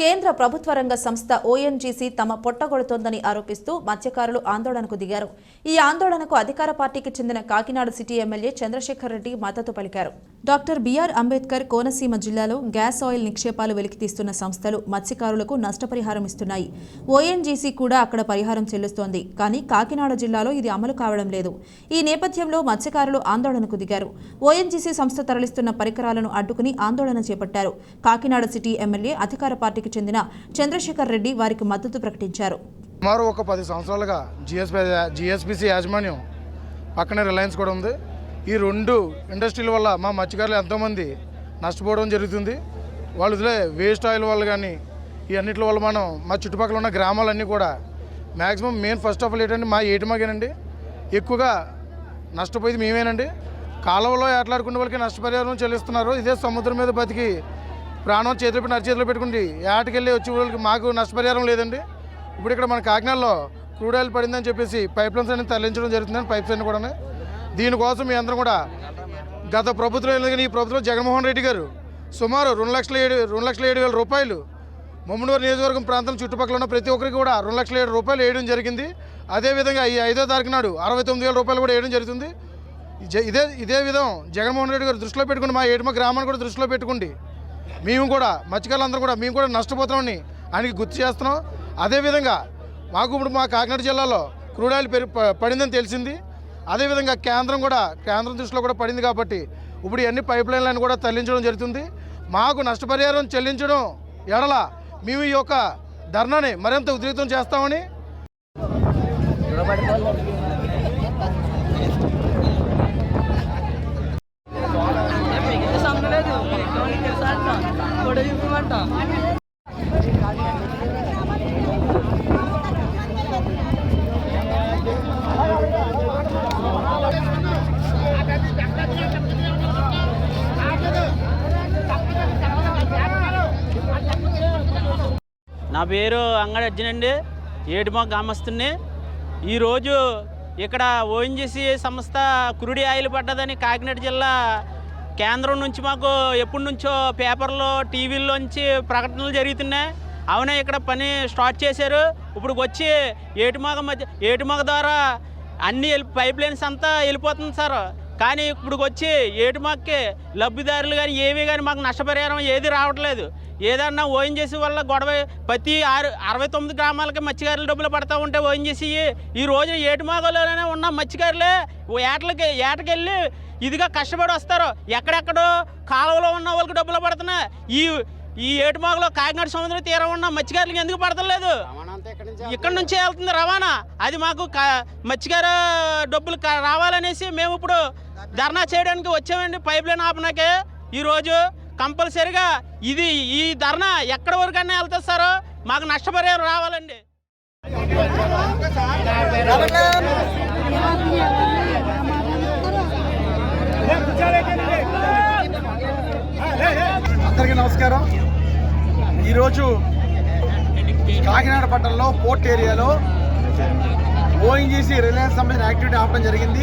కేంద్ర ప్రభుత్వ రంగ సంస్థ ఓఎన్జీసీ తమ పొట్టగొడుతోందని ఆరోపిస్తూ మత్స్యకారులు ఆందోళనకు దిగారు. ఈ ఆందోళనకు అధికార పార్టీకి చెందిన కాకినాడ సిటీ ఎమ్మెల్యే చంద్రశేఖర్ రెడ్డి మద్దతు పలికారు. డాక్టర్ బిఆర్ అంబేద్కర్ కోనసీమ జిల్లాలో గ్యాస్ ఆయిల్ నిక్షేపాలు వెలికితీస్తున్న సంస్థలు మత్స్యకారులకు నష్టపరిహారం ఇస్తున్నాయి. ఓఎన్జీసీ కూడా అక్కడ పరిహారం చెల్లిస్తోంది. కానీ కాకినాడ జిల్లాలో ఇది అమలు కావడం లేదు. ఈ నేపథ్యంలో మత్స్యకారులు ఆందోళనకు దిగారు. ఓఎన్జీసీ సంస్థ తరలిస్తున్న పరికరాలను అడ్డుకుని ఆందోళన చేపట్టారు. కాకినాడ సిటీ ఎమ్మెల్యే అధికార పార్టీకి చెందిన చంద్రశేఖర్ రెడ్డి వారికి మద్దతు ప్రకటించారు. సుమారు ఒక పది సంవత్సరాలుగా జిఎస్పి జిఎస్పిసి యాజమాన్యం పక్కనే రిలయన్స్ కూడా ఉంది. ఈ రెండు ఇండస్ట్రీల వల్ల మా మత్స్యకారులు ఎంతోమంది నష్టపోవడం జరుగుతుంది. వాళ్ళు వదిలే వేస్ట్ ఆయిల్ వల్ల కానీ ఈ అన్నింటి వల్ల మనం మా చుట్టుపక్కల ఉన్న గ్రామాలన్నీ కూడా maximum main first of all ఏంటంటే మా ఏటిమాగేనండి. ఎక్కువగా నష్టపోయేది మేమేనండి. కాలువలో ఏట్లాడుకునే వాళ్ళకి నష్టపరిహారం చెల్లిస్తున్నారు. ఇదే సముద్రం మీద బతికి ప్రాణం చేతులు పెట్టి అరచేతిలో పెట్టుకుంటే ఏటకెళ్ళి వచ్చే వాళ్ళకి మాకు నష్టపరిహారం లేదండి. ఇప్పుడు ఇక్కడ మన కాకినాడలో క్రూడ్ ఆయిల్ పడిందని చెప్పేసి పైప్ లైన్స్ అన్ని తరలించడం జరుగుతుందని పైప్స్ అన్ని కూడా దీనికోసం మీ అందరం కూడా గత ప్రభుత్వం లేదు కానీ ఈ ప్రభుత్వం జగన్మోహన్ రెడ్డి గారు సుమారు రెండు లక్షల ఏడు రెండు లక్షల ఏడు వేల రూపాయలు మమ్మనూరు నియోజకవర్గం ప్రాంతం చుట్టుపక్కల ఉన్న ప్రతి ఒక్కరికి కూడా రెండు లక్షల ఏడు రూపాయలు వేయడం జరిగింది. అదేవిధంగా ఈ ఐదో తారీఖు నాడు అరవై తొమ్మిది వేల రూపాయలు కూడా వేయడం జరుగుతుంది. ఇదే- ఇదే ఇదే విధం జగన్మోహన్ రెడ్డి గారు దృష్టిలో పెట్టుకుని మా ఏడుమ గ్రామాన్ని కూడా దృష్టిలో పెట్టుకోండి. మేము కూడా మత్స్యకారులందరూ కూడా మేము కూడా నష్టపోతున్నామని ఆయనకి గుర్తు చేస్తున్నాం. అదేవిధంగా మాకు ఇప్పుడు మా కాకినాడ జిల్లాలో క్రూడ్ ఆయిల్ పెరి పడిందని తెలిసింది. అదేవిధంగా కేంద్రం కూడా కేంద్రం దృష్టిలో కూడా పడింది కాబట్టి ఇప్పుడు ఇవన్నీ పైప్ లైన్లను కూడా తరలించడం జరుగుతుంది. మాకు నష్టపరిహారం చెల్లించడం ఎడల మేము ఈ యొక్క ధర్నాని మరింత ఉద్రిక్తం చేస్తామని నా పేరు అంగడి అర్జున్ అండి ఏడుమా గ్రామస్తుని. ఈరోజు ఇక్కడ ఓఎన్జీసీ సంస్థ కురుడి ఆయిల్ పడ్డదని కాకినాడ జిల్లా కేంద్రం నుంచి మాకు ఎప్పటి నుంచో పేపర్లో టీవీల్లోంచి ప్రకటనలు జరుగుతున్నాయి. అవునే ఇక్కడ పని స్టార్ట్ చేశారు. ఇప్పుడు వచ్చి ఏటుమాగ మధ్య ఏటుమాగ ద్వారా అన్ని పైప్ లైన్స్ అంతా వెళ్ళిపోతుంది సార్. కానీ ఇప్పుడు వచ్చి ఏటుమాక్కి లబ్ధిదారులు కానీ ఏవి కానీ మాకు నష్టపరిహారం ఏది రావట్లేదు. ఏదన్నా ఓఎన్జీసీ వల్ల గొడవ ప్రతి ఆరు అరవై తొమ్మిది గ్రామాలకి మత్స్యకారులు డబ్బులు పడతా ఉంటే ఓఎన్జీసీ ఈ రోజు ఏటుమాగలోనే ఉన్న మత్స్యకారులే ఓ ఏటలకి ఏటకెళ్ళి ఇదిగా కష్టపడి వస్తారు. ఎక్కడెక్కడో కాలువలో ఉన్న వాళ్ళకి డబ్బులు పడుతున్నాయి. ఈ ఈ ఏటుమాగలో కాకినాడ సముద్ర తీరం ఉన్న మత్స్యకారులకు ఎందుకు పడతలేదు? ఇక్కడ నుంచి వెళ్తుంది రవాణా. అది మాకు మత్స్యకార డబ్బులు రావాలనేసి మేము ఇప్పుడు ధర్నా చేయడానికి వచ్చామండి పైప్ లైన్ ఆపనాకే ఈరోజు కంపల్సరిగా ఇది ఈ ధర్నా ఎక్కడి వరకన్నా వెళ్తుంది సార్? మాకు నష్టపరిహారం రావాలండి. అందరికీ నమస్కారం. ఈరోజు కాకినాడ పట్టణంలో పోర్ట్ ఏరియాలో ఓఎన్జీసీ రిలయన్స్ సంబంధించిన యాక్టివిటీ ఆపడం జరిగింది.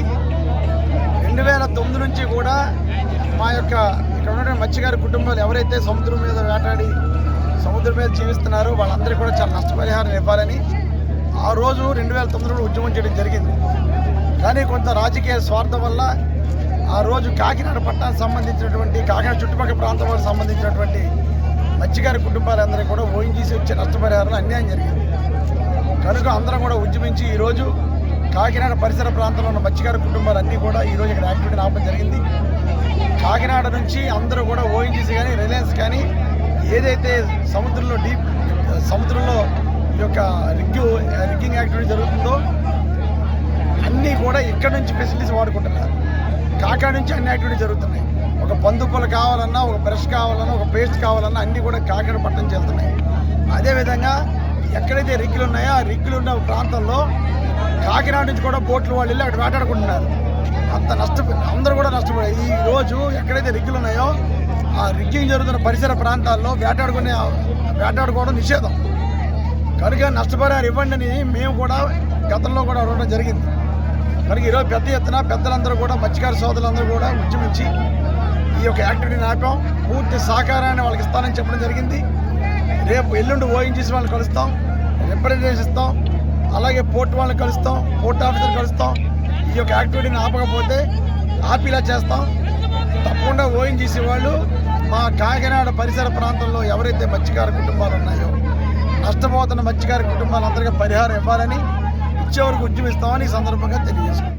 రెండు వేల తొమ్మిది నుంచి కూడా మా యొక్క ఇక్కడ ఉన్నటువంటి మత్స్యకారి కుటుంబాలు ఎవరైతే సముద్రం మీద వేటాడి సముద్రం మీద జీవిస్తున్నారో వాళ్ళందరికీ కూడా చాలా నష్టపరిహారం ఇవ్వాలని ఆ రోజు రెండు వేల తొమ్మిదిలో ఉద్యమం చేయడం జరిగింది. కానీ కొంత రాజకీయ స్వార్థం వల్ల ఆ రోజు కాకినాడ పట్టణానికి సంబంధించినటువంటి కాకినాడ చుట్టుపక్కల ప్రాంతం వాళ్ళకి సంబంధించినటువంటి మత్స్యకారి కుటుంబాలందరికీ కూడా ఓయించేసి వచ్చే నష్టపరిహారంలో అన్యాయం జరిగింది. కనుక అందరం కూడా ఉద్యమించి ఈరోజు కాకినాడ పరిసర ప్రాంతంలో ఉన్న మత్స్యకార కుటుంబాలన్నీ కూడా ఈరోజు ఇక్కడ యాక్టివిటీ రావడం జరిగింది. కాకినాడ నుంచి అందరూ కూడా ఓఎన్జీసీ కానీ రిలయన్స్ కానీ ఏదైతే సముద్రంలో డీప్ సముద్రంలో ఈ యొక్క రిగ్గు రిగ్గింగ్ యాక్టివిటీ జరుగుతుందో అన్నీ కూడా ఇక్కడ నుంచి ఫెసిలిటీస్ వాడుకుంటున్నారు. కాకినాడ నుంచి అన్ని యాక్టివిటీ జరుగుతున్నాయి. ఒక బందుపులు కావాలన్నా ఒక బ్రష్ కావాలన్నా ఒక పేస్ట్ కావాలన్నా అన్నీ కూడా కాకినాడ పట్టణం వెళ్తున్నాయి అదేవిధంగా ఎక్కడైతే రిగ్గులు ఉన్నాయో ఆ రిగ్గులు ఉన్న ప్రాంతంలో కాకినాడ నుంచి కూడా బోట్లు వాళ్ళు వెళ్ళి అక్కడ వేటాడుకుంటున్నారు అంత నష్టపోయి అందరూ కూడా నష్టపోయారు. ఈ రోజు ఎక్కడైతే రిగ్గులు ఉన్నాయో ఆ రిగ్గింగ్ జరుగుతున్న పరిసర ప్రాంతాల్లో వేటాడుకునే వేటాడుకోవడం నిషేధం. కనుక నష్టపరిహారం ఇవ్వండి అని మేము కూడా గతంలో కూడా అడగడం జరిగింది. కనుక ఈరోజు పెద్ద ఎత్తున పెద్దలందరూ కూడా మత్స్యకార సోదరులందరూ కూడా ఉద్యమించి ఈ యొక్క యాక్టివిటీని ఆపాం. పూర్తి సహకారాన్ని వాళ్ళకి ఇస్తానని చెప్పడం జరిగింది. రేపు ఎల్లుండి ఓఎన్జీసీ వాళ్ళని కలుస్తాం రిప్రజెంటేషన్ ఇస్తాం అలాగే పోర్ట్ వాళ్ళని కలుస్తాం పోర్ట్ ఆఫీసర్ కలుస్తాం. ఈ యొక్క యాక్టివిటీని ఆపకపోతే ఆపిలా చేస్తాం. తప్పకుండా ఓఎన్జీసీ వాళ్ళు మా కాకినాడ పరిసర ప్రాంతంలో ఎవరైతే మత్స్యకార కుటుంబాలు ఉన్నాయో నష్టపోతున్న మత్స్యకార కుటుంబాలందరికీ పరిహారం ఇవ్వాలని ఇచ్చే వరకు ఉద్యమిస్తామని ఈ సందర్భంగా తెలియజేసుకుంటాం